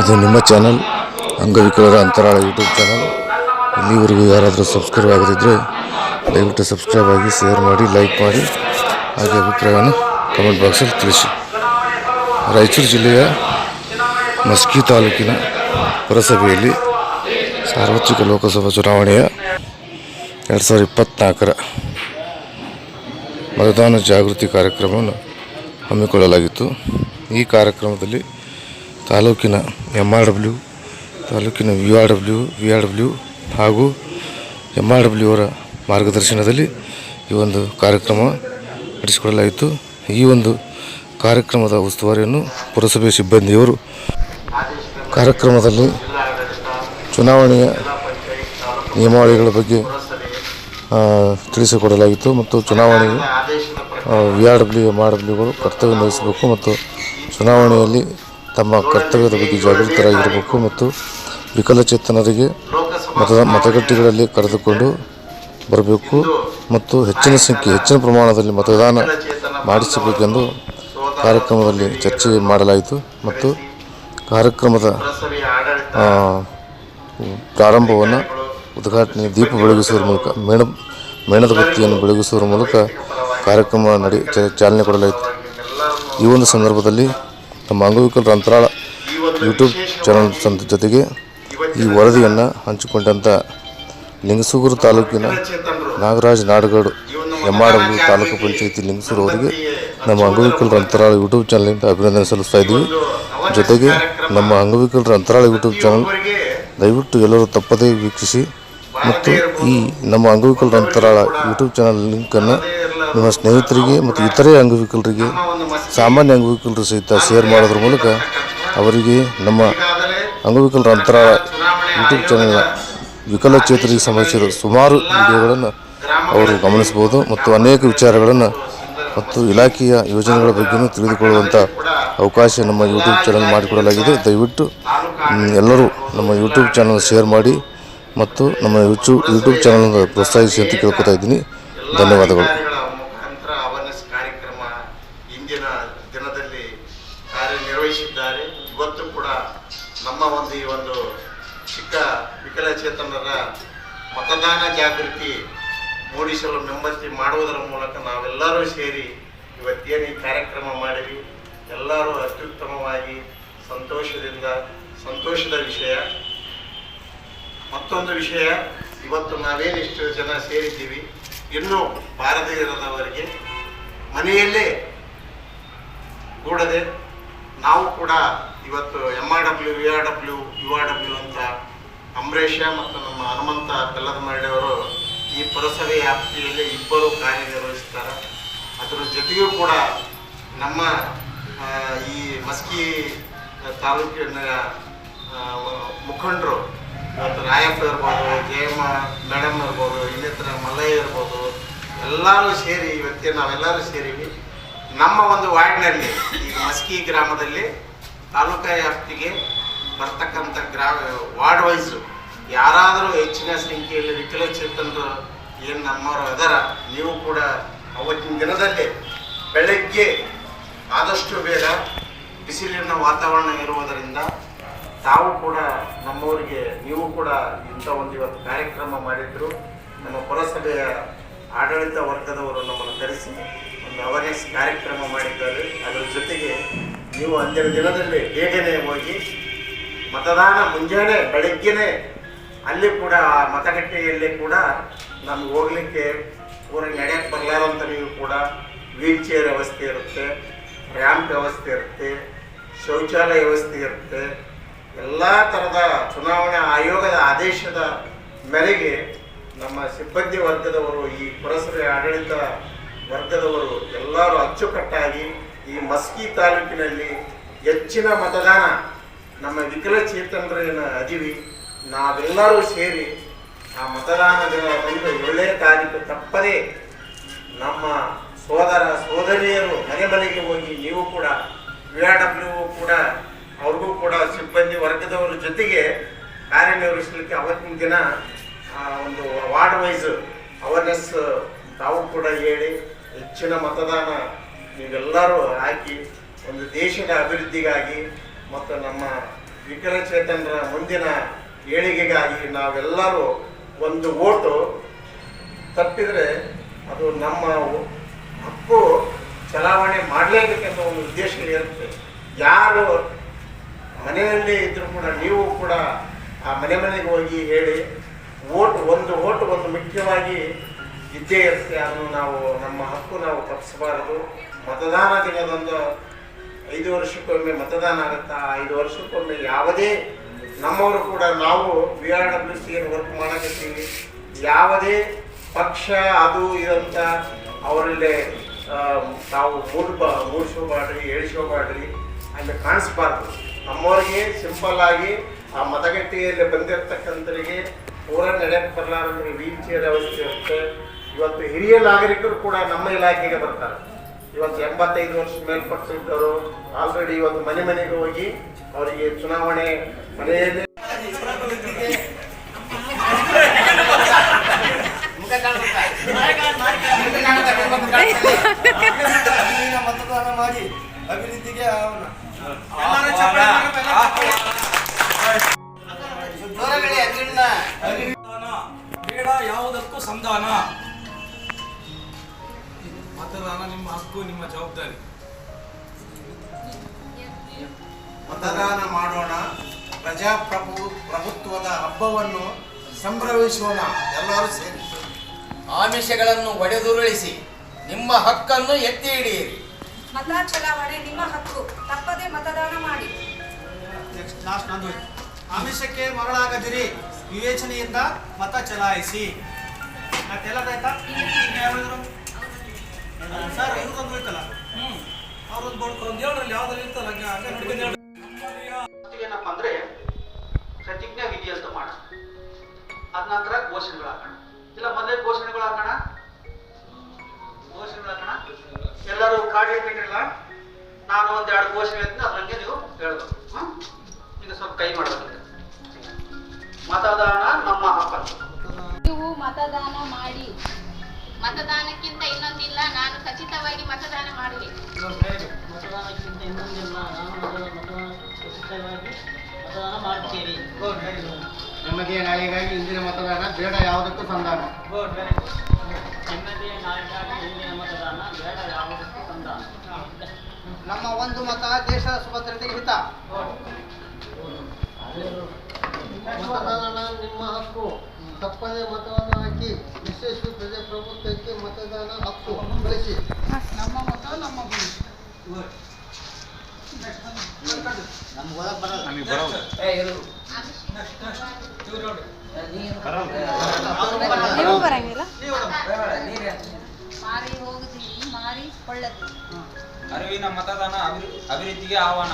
ಇದು ನಿಮ್ಮ ಚಾನಲ್, ಅಂಗವಿಕಲರ ಅಂತರಾಳ ಯೂಟ್ಯೂಬ್ ಚಾನಲ್. ಇಲ್ಲಿವರೆಗೂ ಯಾರಾದರೂ ಸಬ್ಸ್ಕ್ರೈಬ್ ಆಗದಿದ್ದರೆ ದಯವಿಟ್ಟು ಸಬ್ಸ್ಕ್ರೈಬ್ ಆಗಿ, ಶೇರ್ ಮಾಡಿ, ಲೈಕ್ ಮಾಡಿ. ಹಾಗೆ ಅಭಿಪ್ರಾಯವನ್ನು ಕಮೆಂಟ್ ಬಾಕ್ಸಲ್ಲಿ ತಿಳಿಸಿ. ರಾಯಚೂರು ಜಿಲ್ಲೆಯ ಮಸ್ಕಿ ತಾಲೂಕಿನ ಪುರಸಭೆಯಲ್ಲಿ ಸಾರ್ವತ್ರಿಕ ಲೋಕಸಭಾ ಚುನಾವಣೆಯ ಎರಡು ಸಾವಿರದ ಇಪ್ಪತ್ತ್ನಾಲ್ಕರ ಮತದಾನ ಜಾಗೃತಿ ಕಾರ್ಯಕ್ರಮವನ್ನು ಹಮ್ಮಿಕೊಳ್ಳಲಾಗಿತ್ತು. ಈ ಕಾರ್ಯಕ್ರಮದಲ್ಲಿ ತಾಲೂಕಿನ ಎಂ ಆರ್ ಡಬ್ಲ್ಯೂ ತಾಲೂಕಿನ V R W V R W ಹಾಗೂ ಎಂ ಆರ್ ಡಬ್ಲ್ಯೂ ಅವರ ಮಾರ್ಗದರ್ಶನದಲ್ಲಿ ಈ ಒಂದು ಕಾರ್ಯಕ್ರಮ ನಡೆಸಿಕೊಡಲಾಯಿತು. ಈ ಒಂದು ಕಾರ್ಯಕ್ರಮದ ಉಸ್ತುವಾರಿಯನ್ನು ಪುರಸಭೆ ಸಿಬ್ಬಂದಿಯವರು ಕಾರ್ಯಕ್ರಮದಲ್ಲಿ ಚುನಾವಣೆಯ ನಿಯಮಾವಳಿಗಳ ಬಗ್ಗೆ ತಿಳಿಸಿಕೊಡಲಾಗಿತ್ತು ಮತ್ತು ಚುನಾವಣೆಯು V R W M R ಡಬ್ಲ್ಯೂಗಳು ಕರ್ತವ್ಯ ನಿರ್ವಹಿಸಬೇಕು ಮತ್ತು ಚುನಾವಣೆಯಲ್ಲಿ ತಮ್ಮ ಕರ್ತವ್ಯದ ಬಗ್ಗೆ ಜಾಗೃತರಾಗಿರಬೇಕು ಮತ್ತು ವಿಕಲಚೇತನರಿಗೆ ಮತದ ಮತಗಟ್ಟೆಗಳಲ್ಲಿ ಕರೆದುಕೊಂಡು ಬರಬೇಕು ಮತ್ತು ಹೆಚ್ಚಿನ ಸಂಖ್ಯೆ, ಹೆಚ್ಚಿನ ಪ್ರಮಾಣದಲ್ಲಿ ಮತದಾನ ಮಾಡಿಸಬೇಕೆಂದು ಕಾರ್ಯಕ್ರಮದಲ್ಲಿ ಚರ್ಚೆ ಮಾಡಲಾಯಿತು ಮತ್ತು ಕಾರ್ಯಕ್ರಮದ ಪ್ರಾರಂಭವನ್ನು ಉದ್ಘಾಟನೆ ದೀಪ ಬೆಳಗಿಸುವ ಮೂಲಕ, ಮೇಣ, ಮೇಣದ ಬತ್ತಿಯನ್ನು ಬೆಳಗಿಸುವ ಮೂಲಕ ಕಾರ್ಯಕ್ರಮ ನಡೆ ಚಾಲನೆ ಕೊಡಲಾಯಿತು. ಈ ಒಂದು ಸಂದರ್ಭದಲ್ಲಿ ನಮ್ಮ ಅಂಗವಿಕಲರ ಅಂತರಾಳ ಯೂಟ್ಯೂಬ್ ಚಾನಲ್ ಸಂತ ಜೊತೆಗೆ ಈ ವರದಿಯನ್ನು ಹಂಚಿಕೊಂಡಂಥ ಲಿಂಗಸೂಗೂರು ತಾಲೂಕಿನ Nagaraj Nadagadu M R W taluk ಪಂಚಾಯತಿ ಲಿಂಗಸೂರು ಅವರಿಗೆ ನಮ್ಮ ಅಂಗವಿಕಲರ ಅಂತರಾಳ ಯೂಟ್ಯೂಬ್ ಚಾನಲಿಂದ ಅಭಿನಂದನೆ ಸಲ್ಲಿಸ್ತಾ ಇದ್ದೀವಿ. ಜೊತೆಗೆ ನಮ್ಮ ಅಂಗವಿಕಲರ ಅಂತರಾಳ ಯೂಟ್ಯೂಬ್ ಚಾನಲ್ ದಯವಿಟ್ಟು ಎಲ್ಲರೂ ತಪ್ಪದೇ ವೀಕ್ಷಿಸಿ ಮತ್ತು ಈ ನಮ್ಮ ಅಂಗವಿಕಲರ ಅಂತರಾಳ ಯೂಟ್ಯೂಬ್ ಚಾನಲ್ ಲಿಂಕನ್ನು ನಿಮ್ಮ ಸ್ನೇಹಿತರಿಗೆ ಮತ್ತು ಇತರೆ ಅಂಗವಿಕಲರಿಗೆ, ಸಾಮಾನ್ಯ ಅಂಗವಿಕಲರು ಸಹಿತ ಶೇರ್ ಮಾಡೋದ್ರ ಮೂಲಕ ಅವರಿಗೆ ನಮ್ಮ ಅಂಗವಿಕಲರ ಅಂತರ ಯೂಟ್ಯೂಬ್ ಚಾನಲ್ನ ವಿಕಲಚೇತರಿಗೆ ಸಂಬಂಧಿಸಿದ ಸುಮಾರು ವಿಡಿಯೋಗಳನ್ನು ಅವರು ಗಮನಿಸಬಹುದು ಮತ್ತು ಅನೇಕ ವಿಚಾರಗಳನ್ನು ಮತ್ತು ಇಲಾಖೆಯ ಯೋಜನೆಗಳ ಬಗ್ಗೆಯೂ ತಿಳಿದುಕೊಳ್ಳುವಂಥ ಅವಕಾಶ ನಮ್ಮ ಯೂಟ್ಯೂಬ್ ಚಾನಲ್ ಮಾಡಿಕೊಡಲಾಗಿದೆ. ದಯವಿಟ್ಟು ಎಲ್ಲರೂ ನಮ್ಮ ಯೂಟ್ಯೂಬ್ ಚಾನಲ್ ಶೇರ್ ಮಾಡಿ ಮತ್ತು ನಮ್ಮ ಯೂಟ್ಯೂಬ್ ಯೂಟ್ಯೂಬ್ ಚಾನಲ್ ಪ್ರೋತ್ಸಾಹಿಸಿ ಅಂತ ಕೇಳ್ಕೊತಾ ಇದ್ದೀನಿ. ಧನ್ಯವಾದಗಳು. ನಮ್ಮ ಒಂದು ಈ ಒಂದು ಚಿಕ್ಕ ವಿಕಲಚೇತನರ ಮತದಾನ ಜಾಗೃತಿ ಮೂಡಿಸಲು ಮೆಂಬರ್ತಿ ಮಾಡುವುದರ ಮೂಲಕ ನಾವೆಲ್ಲರೂ ಸೇರಿ ಇವತ್ತೇನು ಈ ಕಾರ್ಯಕ್ರಮ ಮಾಡಿವಿ ಎಲ್ಲರೂ ಅತ್ಯುತ್ತಮವಾಗಿ ಸಂತೋಷದಿಂದ, ಸಂತೋಷದ ವಿಷಯ. ಮತ್ತೊಂದು ವಿಷಯ, ಇವತ್ತು ನಾವೇನಿಷ್ಟು ಜನ ಸೇರಿದ್ದೀವಿ. ಇನ್ನೂ ಬಾರದೇ ಇರದವರಿಗೆ ಮನೆಯಲ್ಲೇ ಕೂಡದೆ ನಾವು ಕೂಡ ಇವತ್ತು M R W V R W U R W ಅಂತ ಅಂಬರೀಷ ಮತ್ತು ನಮ್ಮ ಹನುಮಂತ ಬೆಲ್ಲದಮರಡಿಯವರು ಈ ಪುರಸಭೆ ವ್ಯಾಪ್ತಿಯಲ್ಲಿ ಇಬ್ಬರು ಕಾರ್ಯನಿರ್ವಹಿಸ್ತಾರೆ. ಅದರ ಜೊತೆಗೂ ಕೂಡ ನಮ್ಮ ಈ ಮಸ್ಕಿ ತಾಲೂಕಿನ ಮುಖಂಡರು ಇವತ್ತು ರಾಯಪ್ಪ ಇರ್ಬೋದು, ಜಯಮ್ಮ ಮೇಡಮ್ ಇರ್ಬೋದು, ಇನ್ನಿತರ ಮಲ್ಲಯ್ಯ ಇರ್ಬೋದು, ಎಲ್ಲರೂ ಸೇರಿ ಇವತ್ತೇ ನಾವೆಲ್ಲರೂ ಸೇರಿವಿ. ನಮ್ಮ ಒಂದು ವಾರ್ಡ್ನಲ್ಲಿ, ಈಗ ಮಸ್ಕಿ ಗ್ರಾಮದಲ್ಲಿ ತಾಲೂಕಾ ವ್ಯಾಪ್ತಿಗೆ ಬರ್ತಕ್ಕಂಥ ಗ್ರಾ ವಾರ್ಡ್ ವೈಸು ಯಾರಾದರೂ ಹೆಚ್ಚಿನ ಸಂಖ್ಯೆಯಲ್ಲಿ ವಿಕಲಚೇತನರು ಏನು ನಮ್ಮವರು ಅದರ, ನೀವು ಕೂಡ ಅವತ್ತಿನ ದಿನದಲ್ಲಿ ಬೆಳಗ್ಗೆ ಆದಷ್ಟು ಬೇಗ ಬಿಸಿಲಿನ ವಾತಾವರಣ ಇರುವುದರಿಂದ ತಾವು ಕೂಡ ನಮ್ಮವರಿಗೆ, ನೀವು ಕೂಡ ಇಂಥ ಒಂದು ಇವತ್ತು ಕಾರ್ಯಕ್ರಮ ಮಾಡಿದ್ರು. ನಮ್ಮ ಪುರಸಭೆಯ ಆಡಳಿತ ವರ್ಗದವರು ನಮ್ಮನ್ನು ಕರೆಸಿ ಒಂದು ಅವೇರ್ನೆಸ್ ಕಾರ್ಯಕ್ರಮ ಮಾಡಿದ್ದಾರೆ. ಅದರ ಜೊತೆಗೆ ನೀವು ಅಂದಿನ ದಿನದಲ್ಲಿ ಬೇಗನೆ ಹೋಗಿ ಮತದಾನ ಮುಂಜಾನೆ ಬೆಳಗ್ಗೆನೆ ಅಲ್ಲಿ ಕೂಡ, ಆ ಮತಗಟ್ಟೆಯಲ್ಲಿ ಕೂಡ ನಮ್ಗೆ ಹೋಗ್ಲಿಕ್ಕೆ ಊರಿಗೆ ನಡೆಯಕ್ಕೆ ನೀವು ಕೂಡ ವೀಲ್ ಚೇರ್ ವ್ಯವಸ್ಥೆ ಇರುತ್ತೆ, ರ್ಯಾಂಪ್ ವ್ಯವಸ್ಥೆ ಇರುತ್ತೆ, ಶೌಚಾಲಯ ವ್ಯವಸ್ಥೆ ಇರುತ್ತೆ. ಎಲ್ಲ ಥರದ ಚುನಾವಣಾ ಆಯೋಗದ ಆದೇಶದ ಮೇರೆಗೆ ನಮ್ಮ ಸಿಬ್ಬಂದಿ ವರ್ಗದವರು, ಈ ಪುರಸಭೆ ಆಡಳಿತ ವರ್ಗದವರು ಎಲ್ಲರೂ ಅಚ್ಚುಕಟ್ಟಾಗಿ ಈ ಮಸ್ಕಿ ತಾಲೂಕಿನಲ್ಲಿ ಹೆಚ್ಚಿನ ಮತದಾನ ನಮ್ಮ ವಿಕಲಚೇತನರೇನ ಅದಿವಿ. ನಾವೆಲ್ಲರೂ ಸೇರಿ ಆ ಮತದಾನದ ದಿನ ಬಂದು ಏಳನೇ ತಾರೀಕು ತಪ್ಪದೇ ನಮ್ಮ ಸೋದರ ಸೋದರಿಯರು ಮನೆ ಮನೆಗೆ ಹೋಗಿ ನೀವು ಕೂಡ ವಿ ಆರ್ ಡಬ್ಲ್ಯೂ ಕೂಡ ಅವ್ರಿಗೂ ಕೂಡ ಸಿಬ್ಬಂದಿ ವರ್ಗದವರ ಜೊತೆಗೆ ಕಾರ್ಯನಿರ್ವಹಿಸಲಿಕ್ಕೆ ಅವತ್ತಿನ ದಿನ ಒಂದು ವಾರ್ಡ್ ವೈಸ್ ಅವೇರ್ನೆಸ್ ತಾವು ಕೂಡ ಹೇಳಿ ಹೆಚ್ಚಿನ ಮತದಾನ ನೀವೆಲ್ಲರೂ ಹಾಕಿ ಒಂದು ದೇಶದ ಅಭಿವೃದ್ಧಿಗಾಗಿ ಮತ್ತು ನಮ್ಮ ವಿಕಲಚೇತನರ ಮುಂದಿನ ಏಳಿಗೆಗಾಗಿ ನಾವೆಲ್ಲರೂ ಒಂದು ಓಟು ತಪ್ಪಿದರೆ ಅದು ನಮ್ಮ ಹಕ್ಕು ಚಲಾವಣೆ ಮಾಡಲೇಬೇಕೆಂಬ ಒಂದು ಉದ್ದೇಶ ಇರುತ್ತೆ. ಯಾರು ಮನೆಯಲ್ಲೇ ಇದ್ದರೂ ಕೂಡ ನೀವು ಕೂಡ ಆ ಮನೆ ಮನೆಗೆ ಹೋಗಿ ಹೇಳಿ ಓಟ್, ಒಂದು ಓಟ್ ಒಂದು ಮುಖ್ಯವಾಗಿ ಇದ್ದೇ ಇರುತ್ತೆ ಅದನ್ನು ನಾವು ನಮ್ಮ ಹಕ್ಕು ನಾವು ತಪ್ಪಿಸಬಾರದು. ಮತದಾನ ದಿನದಂದು ಐದು ವರ್ಷಕ್ಕೊಮ್ಮೆ ಮತದಾನ ಆಗುತ್ತಾ? ಐದು ವರ್ಷಕ್ಕೊಮ್ಮೆ ಯಾವುದೇ ನಮ್ಮವರು ಕೂಡ ನಾವು V R W C work ಮಾಡಕತ್ತೀವಿ. ಯಾವುದೇ ಪಕ್ಷ ಅದು ಇದಂತ ಅವರಲ್ಲಿ ತಾವು ಮೂಡ್ ಮೂಡಿಸ್ಕೋಬಾಡ್ರಿ ಹೇಳಿಸ್ಕೋಬಾಡ್ರಿ ಅಲ್ಲಿ ಕಾಣಿಸ್ಬಾರ್ದು. ನಮ್ಮವ್ರಿಗೆ ಸಿಂಪಲ್ ಆಗಿ ಆ ಮತಗಟ್ಟೆಯಲ್ಲಿ ಬಂದಿರತಕ್ಕಂಥರಿಗೆ ಪೂರ ನಡೆಯಕ್ಕೆ ಬರಲಾರಂದ್ರೆ ವೀಲ್ ಚೇರ್ ವ್ಯವಸ್ಥೆ ಇವತ್ತು ಹಿರಿಯ ನಾಗರಿಕರು ಕೂಡ ನಮ್ಮ ಇಲಾಖೆಗೆ ಬರ್ತಾರೆ. ಇವತ್ತು ಎಂಬತ್ತೈದು ವರ್ಷ ಮೇಲ್ಪಟ್ಟಿದ್ದವರು ಆಲ್ರೆಡಿ ಇವತ್ತು ಮನೆ ಮನೆಗೆ ಹೋಗಿ ಅವರಿಗೆ ಚುನಾವಣೆ ಮನೆಯಲ್ಲಿ ಮತದಾನ ಮಾಡಿ ಅಭಿವೃದ್ಧಿಗೆ ಯಾವುದಕ್ಕೂ ಸಂಧಾನ ಹಕ್ಕು ನಿಮ್ಮ ಜವಾಬ್ದಾರಿ. ಮತದಾನ ಮಾಡೋಣ. ಪ್ರಜಾಪ್ರಭು ಪ್ರಭುತ್ವದ ಹಬ್ಬವನ್ನು ಸಂಭ್ರಮಿಸೋಣ. ಎಲ್ಲರೂ ಸೇರಿ. ಆಮಿಷಗಳನ್ನು ಒಡೆದುರುಳಿಸಿ ನಿಮ್ಮ ಹಕ್ಕನ್ನು ಎತ್ತಿ ಹಿಡಿಯಿರಿ ಮತ ಚಲಾವಣೆ ನಿಮ್ಮ ಹಕ್ಕು. ತಪ್ಪದೆ ಮತದಾನ ಮಾಡಿ. ನೆಕ್ಸ್ಟ್ ಲಾಸ್ಟ್ ನಂದು ಆಮಿಷಕ್ಕೆ ಮರಳಾಗದಿರಿ. ವಿವೇಚನೆಯಿಂದ ಮತ ಚಲಾಯಿಸಿ. ಮತ್ತೆಲ್ಲದಾಯ್ತಾ ಯಾರಾದ್ರು ಸರ್ ಇವ್ರದೊಂದು ಹೋಯ್ತಲ್ಲ ಹ್ಮ್. ಅವ್ರೊಂದು ಬೋರ್ಡ್ ಹೇಳಿ ಯಾವ್ದ್ರಲ್ಲಿ ಇರ್ತಲ್ಲ ಹಂಗೆ ಹಂಗೆ ನೋಡ್ಕೊಂಡು ಹೇಳಿ ಏನಪ್ಪ ಅಂದ್ರೆ ಪ್ರತಿಜ್ಞಾ ವಿಧಿ ಅಂತ ಮಾಡ. ಅದ ನಂತರ ಘೋಷಣೆಗಳು ಹಾಕೋಣ ಇಲ್ಲ, ಮೊದಲೇ ಘೋಷಣೆಗಳು ಹಾಕೋಣ ನಮಗೆ ನಾಳೆಗಾಗಿ ಇಂದಿನ ಮತದಾನ ಬೇಡ ಯಾವುದಕ್ಕೂ ಸಂಧಾನ. ನಾಯಕಾಗಿ ಇಂದಿನ ಮತದಾನ ಬೇಡ ಯಾವುದಕ್ಕೂ ಸಂಧಾನ. ನಮ್ಮ ಒಂದು ಮತ ದೇಶದ ಸುಭದ್ರತೆಗೆ ಹಿತ. ಮತದಾನ ನಿಮ್ಮ ಹಕ್ಕು. ತಪ್ಪದೇ ಮತವನ್ನು ಹಾಕಿ ವಿಶೇಷ ಪ್ರಜಾಪ್ರಭುತ್ವಕ್ಕೆ ಮತದಾನ ಹಕ್ಕು. ಬಳಸಿ ನಮ್ಮ ಮತ ನಮ್ಮ ಭವಿಷ್ಯ ನೀವು ಬರಂಗಿಲ್ಲ ಮಾರಿ ಹೋಗುದಿ ಮಾರಿ ಕೊಳ್ಳದು ಅರಿವಿನ ಮತದಾನ ಅಭಿವೃ ಅಭಿವೃದ್ಧಿಗೆ ಆಹ್ವಾನ.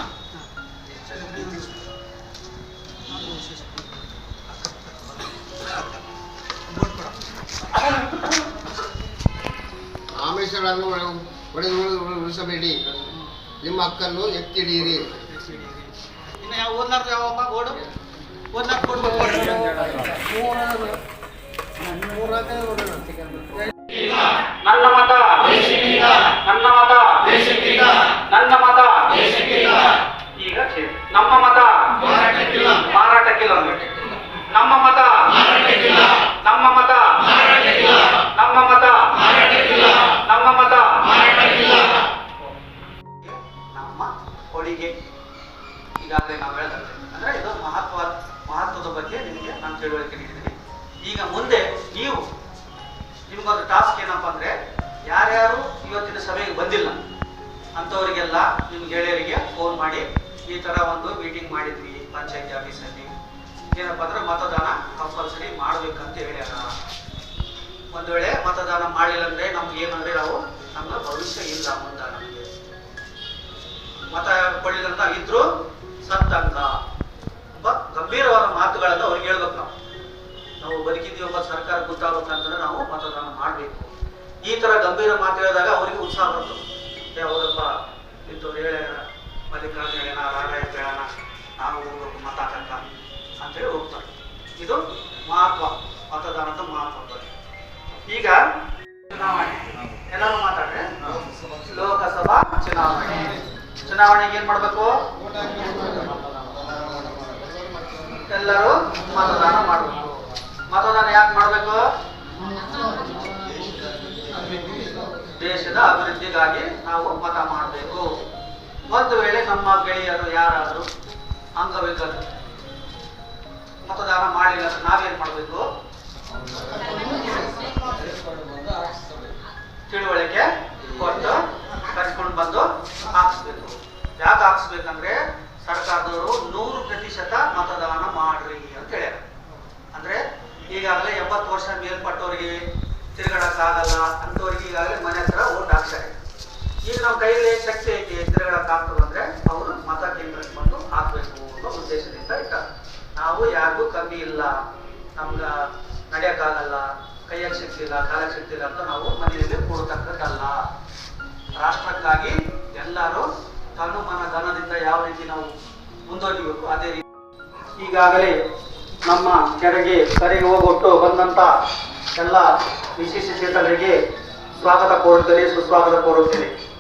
ಆಮೇಶ್ವರ ಒಡೆದು ಉಳಿಸಬೇಡಿ. ನಿಮ್ಮ ಹಕ್ಕನ್ನು ಎತ್ತಿಡೀರಿ. ಇನ್ನು ಯಾವ ಓದ್ಲಾರ್ದು ಯಾವಪ್ಪ ಬೋರ್ಡು ಓದ್ಲಾರ್ದು ಬೋರ್ಡು ನನ್ನ ಮತ ನನ್ನ ಮತ ನನ್ನ ಮತ ಈಗ. ನಮ್ಮ ಮತ ಮಾರಾಟಕ್ಕಿಲ್ಲ ಅಂದ್ಬಿಟ್ಟು. ಗೆಳೆಯರಿಗೆ ಫೋನ್ ಮಾಡಿ, ಈ ತರ ಒಂದು ಮೀಟಿಂಗ್ ಮಾಡಿದ್ವಿ ಪಂಚಾಯತಿ ಆಫೀಸಲ್ಲಿ ಏನಪ್ಪ ಅಂದ್ರೆ ಮತದಾನ ಕಂಪಲ್ಸರಿ ಮಾಡ್ಬೇಕಂತ ಹೇಳ್ಯಾರ. ಒಂದ್ ವೇಳೆ ಮತದಾನ ಮಾಡಿಲ್ಲ ಅಂದ್ರೆ ನಮ್ಗೆ ಏನಂದ್ರೆ ನಾವು ನಮ್ಮ ಭವಿಷ್ಯ ಇಲ್ಲ ಅಂತ ನಮ್ಗೆ. ಮತ ಕೊಡ್ಲಿಲ್ಲ ಇದ್ರು ಸತ್ತಂಗ ಗಂಭೀರವಾದ ಮಾತುಗಳನ್ನ ಅವ್ರಿಗೆ ಹೇಳ್ಬೇಕು ನಾವು. ನಾವು ಬದುಕಿದ್ವಿ ಒಬ್ಬ ಸರ್ಕಾರ ಗೊತ್ತಾಗಬೇಕಂತಂದ್ರೆ ನಾವು ಮತದಾನ ಮಾಡಬೇಕು. ಈ ತರ ಗಂಭೀರ ಮಾತು ಹೇಳಿದಾಗ ಅವರಿಗೆ ಉತ್ಸಾಹ ಏ, ಹೌದಪ್ಪ. ಇಂಥವ್ರು ಹೇಳ್ಯಾರ ಮಲ್ಲಿಕಾರ್ಜುನ ಹೇಳ್ಯಾನ ರಾರಾಯ ಹೇಳೋಣ ನಾವು ಹೋಗ್ಬೇಕು ಮತ ಹಾಕಂತ ಅಂತೇಳಿ ಹೋಗ್ತಾರೆ. ಇದು ಮಹತ್ವ, ಮತದಾನದ ಮಹತ್ವ ಈಗ ಚುನಾವಣೆ. ಎಲ್ಲರೂ ಮಾತಾಡ್ರೆ. ಲೋಕಸಭಾ ಚುನಾವಣೆ. ಚುನಾವಣೆಗೆ ಏನ್ ಮಾಡ್ಬೇಕು? ಮತದಾನ ಮಾಡಬೇಕು. ಮತದಾನ ಯಾಕೆ ಮಾಡಬೇಕು? ದೇಶದ ಅಭಿವೃದ್ಧಿಗಾಗಿ ನಾವು ಮತ ಮಾಡಬೇಕು. ಒಂದು ವೇಳೆ ನಮ್ಮ ಗೆಳೆಯರು ಯಾರಾದರೂ ಅಂಗವಿಕಲರು ಮತದಾನ ಮಾಡಿಲ್ಲ ನಾವೇನ್ ಮಾಡಬೇಕು? ತಿಳುವಳಿಕೆ ಕೊಟ್ಟು ಕರ್ಕೊಂಡು ಬಂದು ಹಾಕಿಸ್ಬೇಕು. ಯಾಕೆ ಹಾಕ್ಸ್ಬೇಕಂದ್ರೆ ಸರ್ಕಾರದವರು ನೂರು ಪ್ರತಿಶತ ಮತದಾನ ಮಾಡ್ರಿ ಅಂತ ಹೇಳ್ಯಾರ. ಅಂದ್ರೆ ಈಗಾಗಲೇ ಎಂಬತ್ತು ವರ್ಷ ಮೇಲ್ಪಟ್ಟವರಿಗೆ ತಿರುಗಾಡಕ್ಕಾಗಲ್ಲ ಅಂತವ್ರಿಗೆ ಈಗಾಗಲೇ ಮನೆ ಹತ್ರ ಓಟ್ ಹಾಕ್ತಾರೆ ಈಗ ನಮ್ಮ ಕೈಯಲ್ಲಿ ಶಕ್ತಿ ಐತಿ ತಿರುಗಾಡಕ್ ಆಗ್ತದಂದ್ರೆ ಅವರು ಮತ ಕೇಂದ್ರಕ್ಕೆ ಬಂದು ಹಾಕ್ಬೇಕು ಅನ್ನೋ ಉದ್ದೇಶದಿಂದ ಇಟ್ಟಾರೆ. ನಾವು ಯಾರಿಗೂ ಕಮ್ಮಿ ಇಲ್ಲ, ನಮ್ಗ ನಡೆಯಕ್ಕಾಗಲ್ಲ, ಕೈಯಲ್ಲಿ ಶಕ್ತಿ ಇಲ್ಲ, ಕಾಲಕ್ಕೆ ಶಕ್ತಿ ಇಲ್ಲ ಅಂತ ನಾವು ಮನೆಯಲ್ಲಿ ಕೂಡತಕ್ಕದ್ದಲ್ಲ. ರಾಷ್ಟ್ರಕ್ಕಾಗಿ ಎಲ್ಲರೂ ತನು ಮನ ಧನದಿಂದ ಯಾವ ರೀತಿ ನಾವು ಮುಂದುವರಿಬೇಕು ಅದೇ ರೀತಿ. ಈಗಾಗಲೇ ನಮ್ಮ ಕೆರೆಗೆ ಕರೆಗೆ ಹೋಗೊಟ್ಟು ಬಂದಂತ ಎಲ್ಲ ವಿಶೇಷ ಚೇತನರಿಗೆ ಸ್ವಾಗತ ಕೋರುತ್ತೇನೆ ಸುಸ್ವಾಗತ ಕೋರುತ್ತೇನೆ.